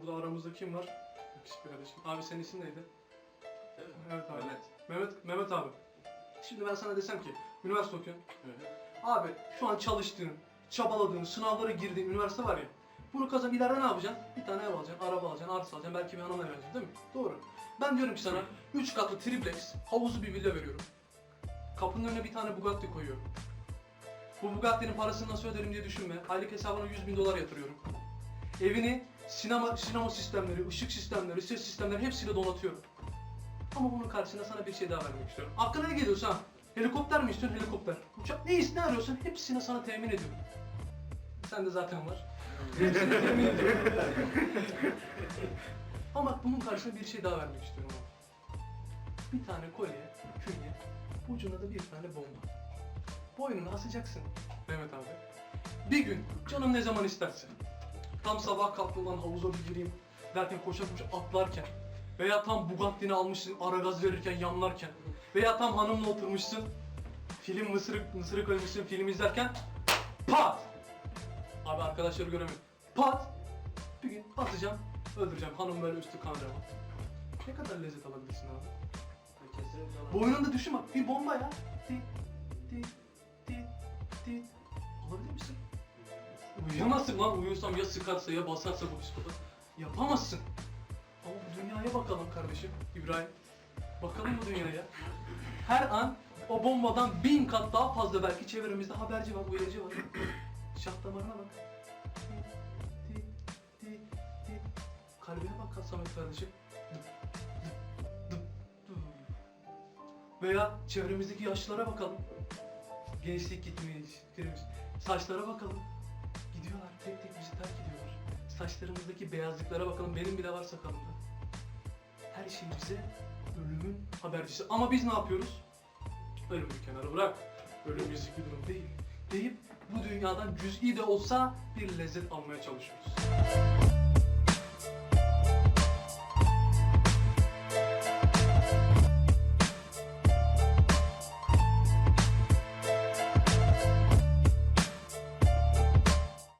Burada aramızda kim var? Yakışıklı kardeşim. Abi senin isim neydi? Değil mi? Evet abi. Mehmet. Mehmet, Mehmet abi. Şimdi ben sana desem ki üniversite okuyorsun. Hı. Abi şu an çalıştığın, çabaladığın, sınavlara girdiğin üniversite var ya. Bunu kazan ileride ne yapacaksın? Bir tane ev alacaksın, araba alacaksın, arsa alacaksın, belki bir hanımla evleneceksin değil mi? Doğru. Ben diyorum ki sana 3 katlı triplex, havuzlu bir villa veriyorum. Kapının önüne bir tane Bugatti koyuyorum. Bu Bugatti'nin parasını nasıl öderim diye düşünme. Aylık hesabına 100 bin dolar yatırıyorum. Evini sinema, sinema sistemleri, ışık sistemleri, ses sistemleri hepsiyle donatıyorum. Ama bunun karşısında sana bir şey daha vermek istiyorum. Aklına ne geliyorsa ha? Helikopter mi istiyorsun? Helikopter. Uçak ne ist ne arıyorsan hepsini sana temin ediyorum. Sen de zaten var. Hepsini temin ediyorum. Ama bunun karşısında bir şey daha vermek istiyorum. Bir tane kolye, künye, ucuna da bir tane bomba. Boynuna asacaksın Mehmet abi. Bir gün canım ne zaman isterse. Tam sabah kalktığımdan havuza bir gireyim derken koşa koşa atlarken veya tam Bugatti'ni almışsın ara gaz verirken yanlarken veya tam hanımla oturmuşsun film mısırı, mısırı koymuşsun film izlerken pat! Abi arkadaşları göremiyorum. Pat! Bir gün atacağım, öldüreceğim. Hanım böyle üstü kan revan. Ne kadar lezzet alabilirsin abi? Kesinlikle Boynunda düşün bak bir bomba ya. Ti Uyuyamazsın lan uyuyorsam ya sıkarsa ya basarsa bu psikopat. Yapamazsın. Ama bu dünyaya bakalım kardeşim İbrahim. Bakalım bu dünyaya. Her an o bombadan bin kat daha fazla belki çevremizde haberci var, uyarıcı var. Şah damarına bak. Ti, ti, ti. Kalbine bak Samet kardeşim. Veya çevremizdeki yaşlılara bakalım. Gençlik gitmiş. Saçlara bakalım. Saçlarımızdaki beyazlıklara bakalım, benim bile var sakalımda. Her şey bize ölümün habercisi. Ama biz ne yapıyoruz? Ölümü kenara bırak. Ölüm riskli bir durum değil. Deyip bu dünyadan cüz'i de olsa bir lezzet almaya çalışıyoruz.